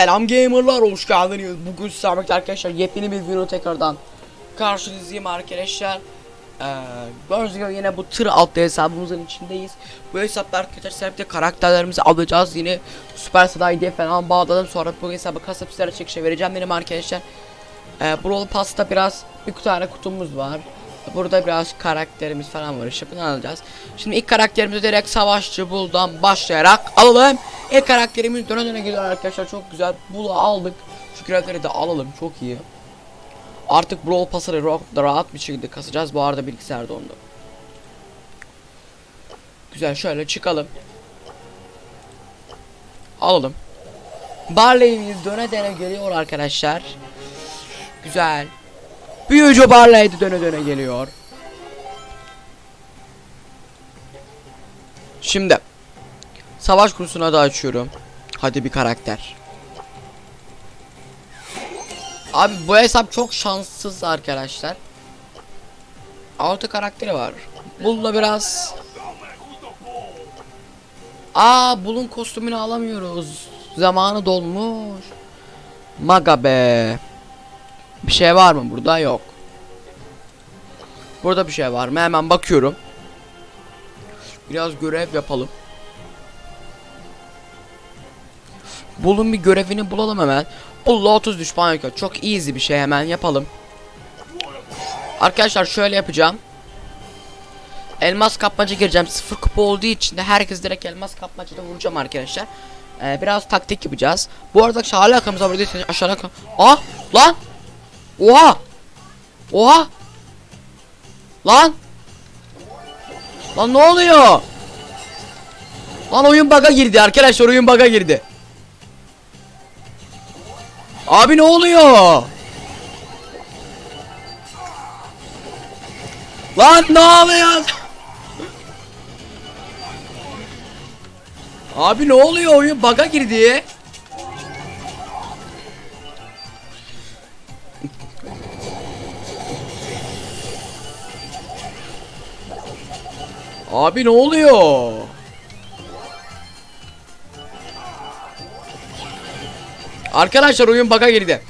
Selam gamerlar hoş geldiniz. Bugün sizlerle arkadaşlar yepyeni bir video tekrardan karşınızdayım arkadaşlar. Ee, gibi yine bu tır altı hesabımızın içindeyiz. Bu hesapta arkadaşlar hep de karakterlerimizi alacağız. Yine Super Sedai'de falan bağladım. Sonra bu hesabı kasıp sizlere çekişe vereceğim benim arkadaşlar. Ee, Brawl Pass'ta biraz bir tane kutumuz var. Burada biraz karakterimiz falan var işte alacağız. Şimdi ilk karakterimizi direkt savaşçı buldan başlayarak alalım. İlk karakterimiz döne döne gidiyor arkadaşlar çok güzel. Bulu aldık. Şu de alalım çok iyi. Artık Brawl Pass'ı rahat, rahat bir şekilde kasacağız. Bu arada bilgisayar dondu. Güzel şöyle çıkalım. Alalım. Barley'imiz döne döne geliyor arkadaşlar. Güzel. Büyücü Barley de döne döne geliyor. Şimdi savaş kursuna da açıyorum. Hadi bir karakter. Abi bu hesap çok şanssız arkadaşlar. Altı karakteri var. Bulla biraz Aa bulun kostümünü alamıyoruz. Zamanı dolmuş. Maga be. Bir şey var mı burada? Yok. Burada bir şey var mı? Hemen bakıyorum. Biraz görev yapalım. Bulun bir görevini bulalım hemen. Bulla 30 düşman yok. Çok easy bir şey hemen yapalım. Arkadaşlar şöyle yapacağım. Elmas kapmaca gireceğim. Sıfır kupa olduğu için de herkes direkt elmas kapmacada vuracağım arkadaşlar. Ee, biraz taktik yapacağız. Bu arada hala arkamıza vurduysanız aşağıda kal. Ah lan! Oha! Oha! Lan! Lan ne oluyor? Lan oyun bug'a girdi arkadaşlar oyun bug'a girdi. Abi ne oluyor? Lan ne oluyor? Abi ne oluyor oyun bug'a girdi. Abi ne oluyor? Arkadaşlar oyun bug'a girdi.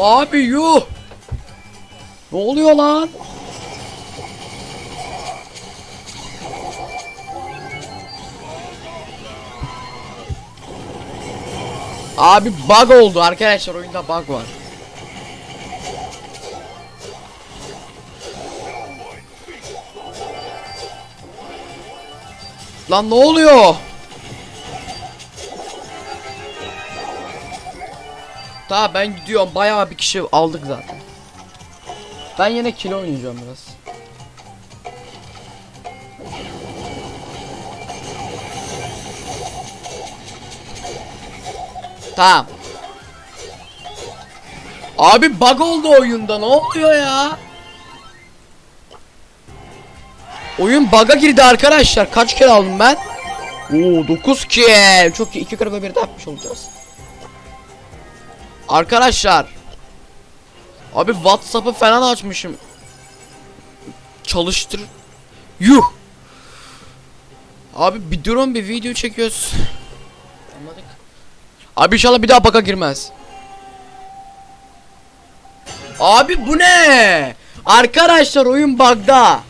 Abi yuh. Ne oluyor lan? Abi bug oldu arkadaşlar oyunda bug var. Lan ne oluyor? Tamam ben gidiyorum bayağı bir kişi aldık zaten. Ben yine kilo oynayacağım biraz. Tamam. Abi bug oldu oyunda ne oluyor ya? Oyun bug'a girdi arkadaşlar. Kaç kere aldım ben? Oo 9 kill. Çok iyi. 2 kere bir de yapmış olacağız. Arkadaşlar. Abi WhatsApp'ı falan açmışım. Çalıştır. Yuh. Abi bir durun bir video çekiyoruz. Abi inşallah bir daha baka girmez. Abi bu ne? Arkadaşlar oyun bug'da.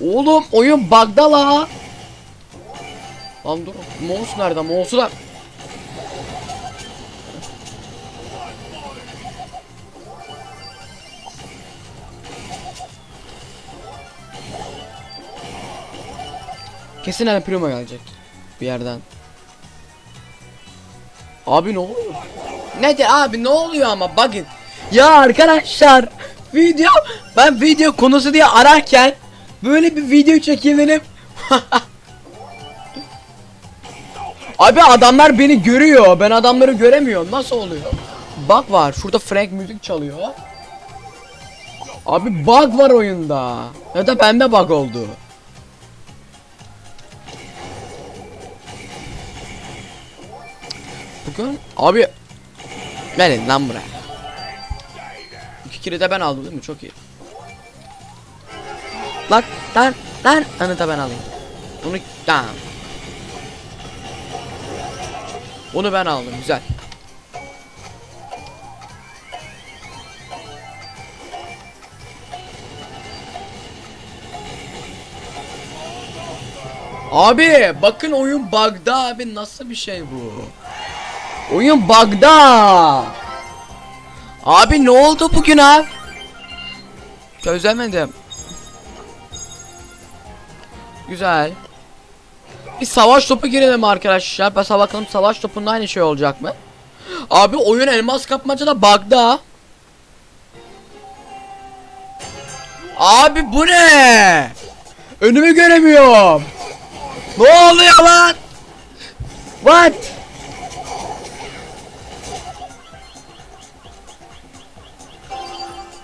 Oğlum oyun bug'da la. Lan dur. Mouse nerede? Mouse'u da. Kesin El Primo gelecek. Bir yerden. Abi ne oluyor? Nedir abi ne oluyor ama bakın. Ya arkadaşlar video ben video konusu diye ararken böyle bir video çekeyim abi adamlar beni görüyor. Ben adamları göremiyorum. Nasıl oluyor? Bug var. Şurada Frank müzik çalıyor. Abi bug var oyunda. Ya da bende bug oldu. Bugün abi gelin lan buraya. İki kili de ben aldım değil mi? Çok iyi. Lan lan lan anı da ben alayım. Bunu tamam. Onu ben aldım güzel. Abi bakın oyun bug'da abi nasıl bir şey bu? Oyun bug'da. Abi ne oldu bugün abi? Çözemedim. Güzel. Bir savaş topu girelim arkadaşlar. Basa bakalım savaş topunda aynı şey olacak mı? Abi oyun elmas kapmaca da bug'da. Abi bu ne? Önümü göremiyorum. Ne oluyor lan? What?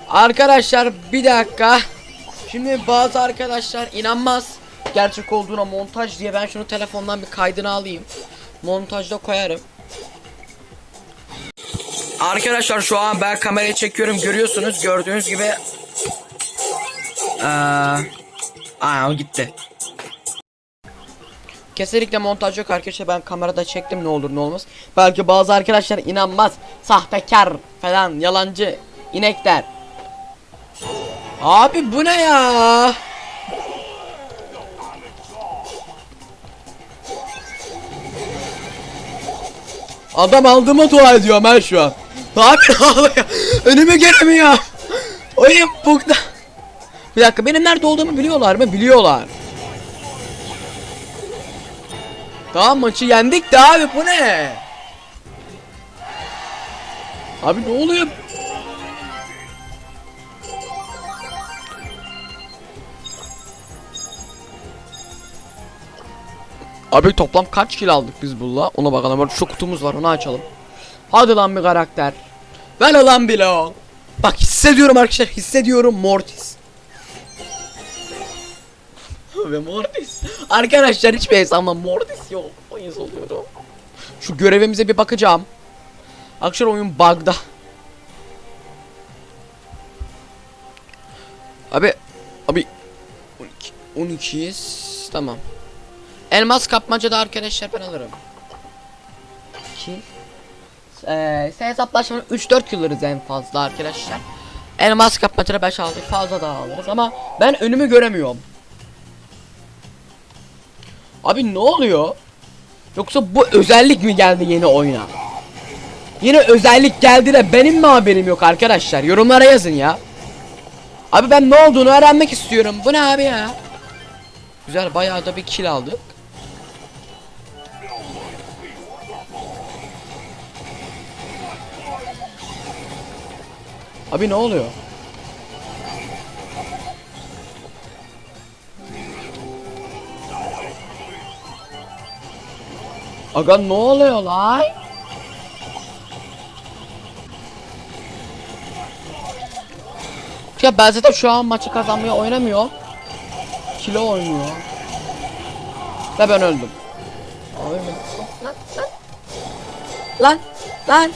Arkadaşlar bir dakika. Şimdi bazı arkadaşlar inanmaz gerçek olduğuna montaj diye ben şunu telefondan bir kaydını alayım. Montajda koyarım. Arkadaşlar şu an ben kamerayı çekiyorum görüyorsunuz gördüğünüz gibi. Ee, aa gitti. Kesinlikle montaj yok arkadaşlar ben kamerada çektim ne olur ne olmaz. Belki bazı arkadaşlar inanmaz. Sahtekar falan yalancı inekler. Abi bu ne ya? Adam aldığıma dua ediyorum ben şu an. Abi ne oluyor? Önümü göremiyor. Oyun bugda. Bir dakika benim nerede olduğumu biliyorlar mı? Biliyorlar. Tamam maçı yendik de abi bu ne? Abi ne oluyor? Abi toplam kaç kill aldık biz bununla? Ona bakalım. Orada şu kutumuz var onu açalım. Hadi lan bir karakter. Ver lan bile o. Bak hissediyorum arkadaşlar hissediyorum Mortis. Ve Mortis. Arkadaşlar hiçbir hesabımda Mortis yok. Oyun oluyorum. Şu görevimize bir bakacağım. Arkadaşlar oyun bug'da. Abi abi 12 12'yiz. Tamam. Elmas kapmacada arkadaşlar ben alırım. 2 Eee sen hesaplaşmanı 3-4 yıllarız en fazla arkadaşlar. Elmas kapmacada 5 aldık fazla daha alırız ama ben önümü göremiyorum. Abi ne oluyor? Yoksa bu özellik mi geldi yeni oyuna? Yine özellik geldi de benim mi haberim yok arkadaşlar? Yorumlara yazın ya. Abi ben ne olduğunu öğrenmek istiyorum. Bu ne abi ya? Güzel bayağı da bir kill aldık. Abi ne oluyor? Aga ne oluyor lan? Ya ben zaten şu an maçı kazanmaya oynamıyor. Kilo oynuyor. Ve ben öldüm. Lan lan. Lan lan.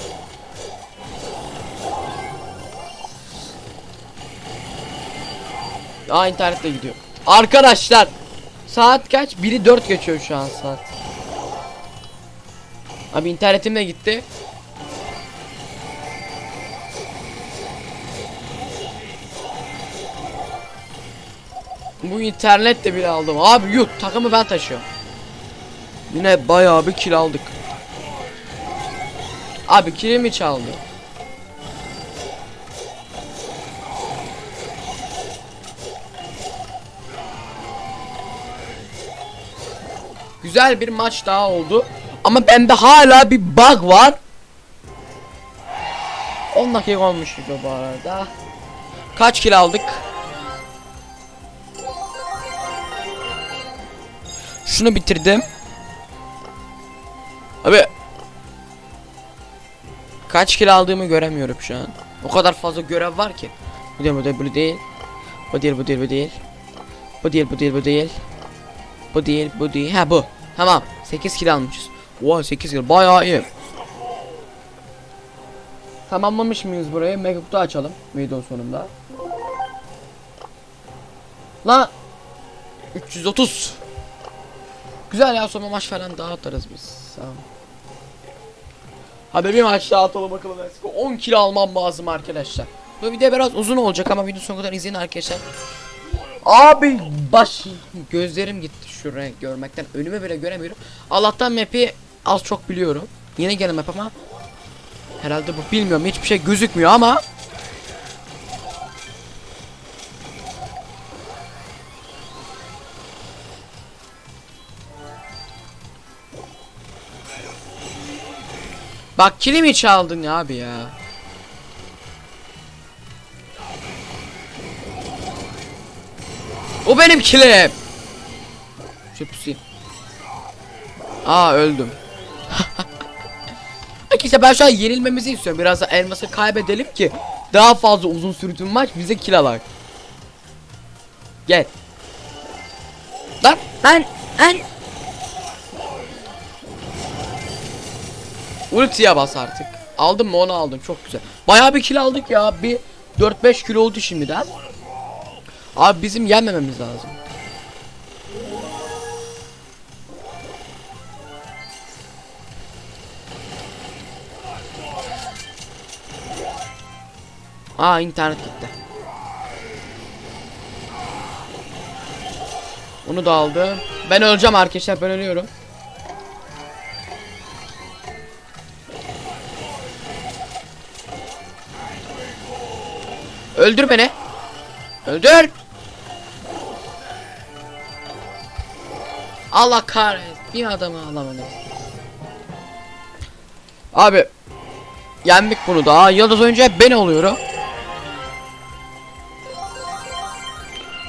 Aa internet de gidiyor. Arkadaşlar saat kaç? 1'i 4 geçiyor şu an saat. Abi internetim de gitti. Bu internet de bile aldım. Abi yuh takımı ben taşıyorum. Yine bayağı bir kill aldık. Abi kilimi çaldı. Güzel bir maç daha oldu. Ama bende hala bir bug var. 10 dakika olmuş video bu arada. Kaç kill aldık? Şunu bitirdim. Abi Kaç kill aldığımı göremiyorum şu an. O kadar fazla görev var ki. Bu değil, bu değil, bu değil. Bu değil, bu değil, bu değil. Bu değil, bu değil, bu değil. Bu değil, bu değil. Ha bu. Tamam. 8 kill almışız. Oha 8 kill bayağı iyi. tamamlamış mıyız burayı? Mega kutu açalım video sonunda. La 330 Güzel ya son maç falan daha atarız biz. Tamam. Hadi bir maç daha atalım bakalım. Let's go. 10 kilo almam lazım arkadaşlar. Bu video biraz uzun olacak ama video sonuna kadar izleyin arkadaşlar. Abi baş gözlerim gitti şu renk görmekten. Önümü bile göremiyorum. Allah'tan map'i az çok biliyorum. Yine gelen map ama herhalde bu bilmiyorum hiçbir şey gözükmüyor ama Bak kilimi çaldın ya abi ya. O benim kilim. Şu pusayım. Aa öldüm. Arkadaşlar ben şu an yenilmemizi istiyorum. Biraz da elması kaybedelim ki daha fazla uzun sürdüğün maç bize kill alak. Gel. Lan lan lan. Ultiye bas artık. Aldım mı onu aldım çok güzel. Bayağı bir kill aldık ya. Bir 4-5 kilo oldu şimdiden. Abi bizim yenmememiz lazım. Aa internet gitti. Onu da aldı. Ben öleceğim arkadaşlar ben ölüyorum. Öldür beni. Öldür. Allah kahretsin. Bir adamı alamadım. Abi. Yendik bunu da. Yıldız oyuncu hep ben oluyorum.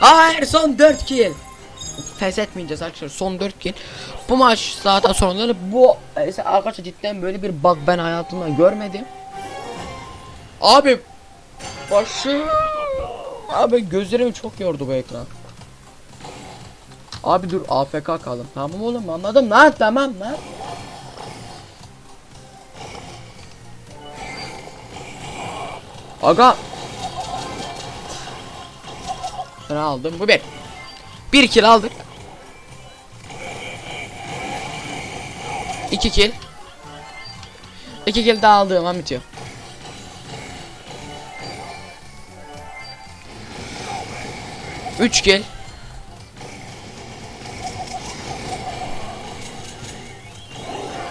Hayır son 4 kill. Pes etmeyeceğiz arkadaşlar son 4 kill. Bu maç zaten sonları bu arkadaşlar cidden böyle bir bug ben hayatımda görmedim. Abi başı Abi gözlerimi çok yordu bu ekran. Abi dur AFK kaldım. Tamam oğlum anladım lan tamam lan. Aga. Ben aldım bu bir. Bir kill aldık. İki kill. İki kill daha aldığım an bitiyor. Üç kill.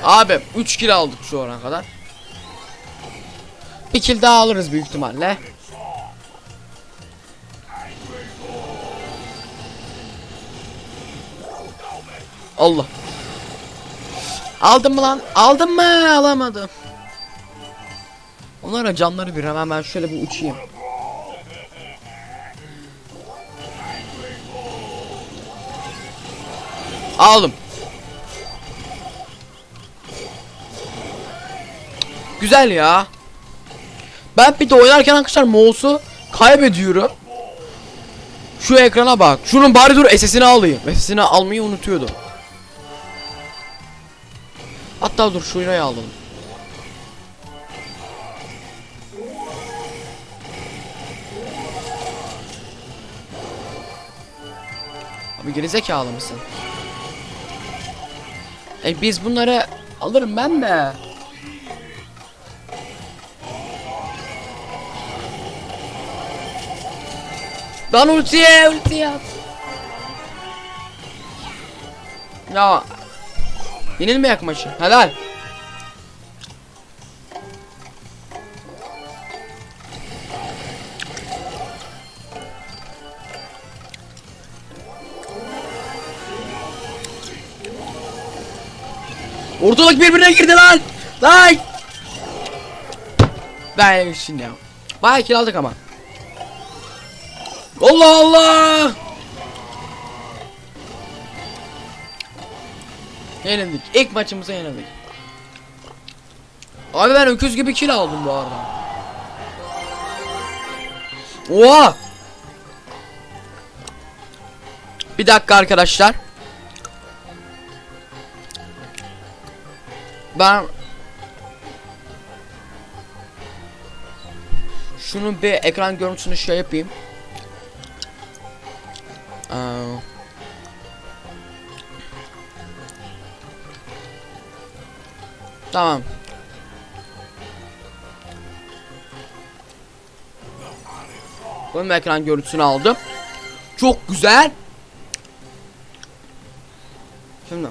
Abi 3 kill aldık şu ana kadar. Bir kill daha alırız büyük ihtimalle. Allah. Aldım mı lan? Aldım mı? Alamadım. Onlara canları bir hemen ben şöyle bir uçayım. Aldım. Güzel ya. Ben bir de oynarken arkadaşlar mouse'u kaybediyorum. Şu ekrana bak. Şunun bari dur SS'ini alayım. SS'ini almayı unutuyordum. Hatta dur şunu alalım. Abi gerizekalı mısın? E biz bunları alırım ben de. Lan ultiye ultiye at. Ya Yenilmeyek maçı. Helal. Ortalık birbirine girdi lan. Lan. Ben yemişsin ya. Bayağı kill ama. Allah Allah. Yenildik. İlk maçımıza yenildik. Abi ben öküz gibi kill aldım bu arada. Oha! Bir dakika arkadaşlar. Ben Şunun bir ekran görüntüsünü şey yapayım. Ee, tamam. Bunun ekran görüntüsünü aldım. Çok güzel. Şimdi.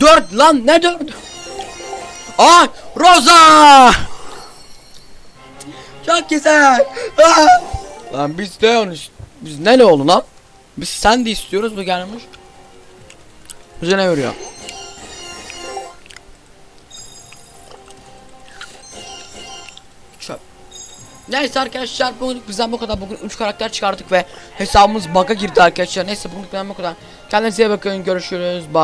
Dört lan ne dört? Aa Rosa! Çok güzel. Aa! Lan biz de onu biz ne oldu lan? Biz sen de istiyoruz bu gelmiş. Bize ne veriyor? Çöp. Neyse arkadaşlar bugünlük bizden bu kadar. Bugün 3 karakter çıkardık ve hesabımız bug'a girdi arkadaşlar. Neyse bugünlük bizden bu kadar. Kendinize iyi bakın. Görüşürüz. Bye.